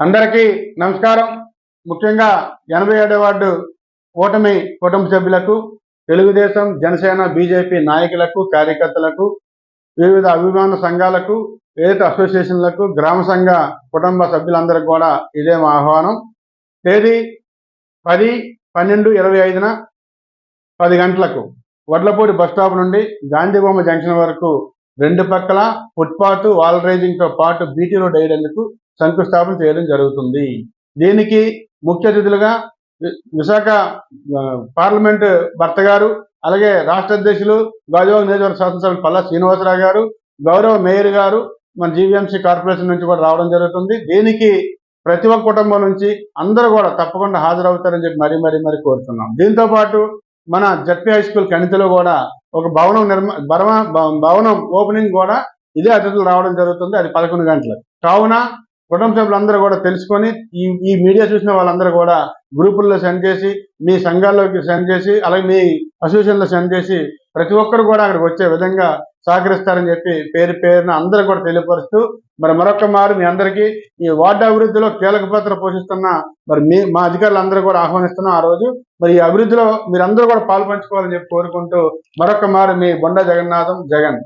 అందరికీ నమస్కారం. ముఖ్యంగా ఎనభై ఏడవ వార్డు కూటమి కుటుంబ సభ్యులకు తెలుగుదేశం జనసేన బీజేపీ నాయకులకు కార్యకర్తలకు వివిధ అభిమాన సంఘాలకు ఏదైతే అసోసియేషన్లకు గ్రామ సంఘ కుటుంబ సభ్యులందరికీ కూడా ఇదే మా ఆహ్వానం. తేదీ పది పన్నెండు ఇరవై ఐదున పది గంటలకు వడ్లపూడి బస్ స్టాప్ నుండి గాంధీబొమ్మ జంక్షన్ వరకు రెండు పక్కల ఫుట్పాత్ వాల్ రైజింగ్తో పాటు బీటీ రోడ్ వేయడానికి శంకుస్థాపన చేయడం జరుగుతుంది. దీనికి ముఖ్య అతిథులుగా విశాఖ పార్లమెంట్ భర్త గారు అలాగే రాష్ట్ర అధ్యక్షులు గాజువాక నియోజకవర్గ శాసనసభ్యులు పల్లా శ్రీనివాసరావు గారు గౌరవ మేయర్ గారు మన జీవీఎంసీ కార్పొరేషన్ నుంచి కూడా రావడం జరుగుతుంది. దీనికి ప్రతి ఒక్క కుటుంబం నుంచి అందరూ కూడా తప్పకుండా హాజరవుతారని చెప్పి మరీ మరీ మరీ కోరుతున్నాం. దీంతో పాటు మన జడ్పీ హై స్కూల్ కణితిలో కూడా ఒక భవనం నిర్మా భవనం ఓపెనింగ్ కూడా ఇదే అతిథులు రావడం జరుగుతుంది. అది పదకొండు గంటలకు కావున కుటుంబ సభ్యులందరూ కూడా తెలుసుకొని ఈ ఈ మీడియా చూసిన వాళ్ళందరూ కూడా గ్రూపుల్లో సెండ్ చేసి మీ సంఘాల్లోకి సెండ్ చేసి అలాగే మీ అసోసియేషన్లో సెండ్ చేసి ప్రతి ఒక్కరు కూడా అక్కడికి వచ్చే విధంగా సహకరిస్తారని చెప్పి పేరు పేరున అందరూ కూడా తెలియపరుస్తూ మరి మరొక మారు మీ అందరికీ ఈ వార్డు అభివృద్ధిలో కీలక పాత్ర పోషిస్తున్న మరి మీ మా అధికారులు అందరూ కూడా ఆహ్వానిస్తున్నాం ఆ రోజు. మరి ఈ అభివృద్ధిలో మీరందరూ కూడా పాల్పంచుకోవాలని చెప్పి కోరుకుంటూ మరొక మారు మీ బొండ జగన్నాథం జగన్.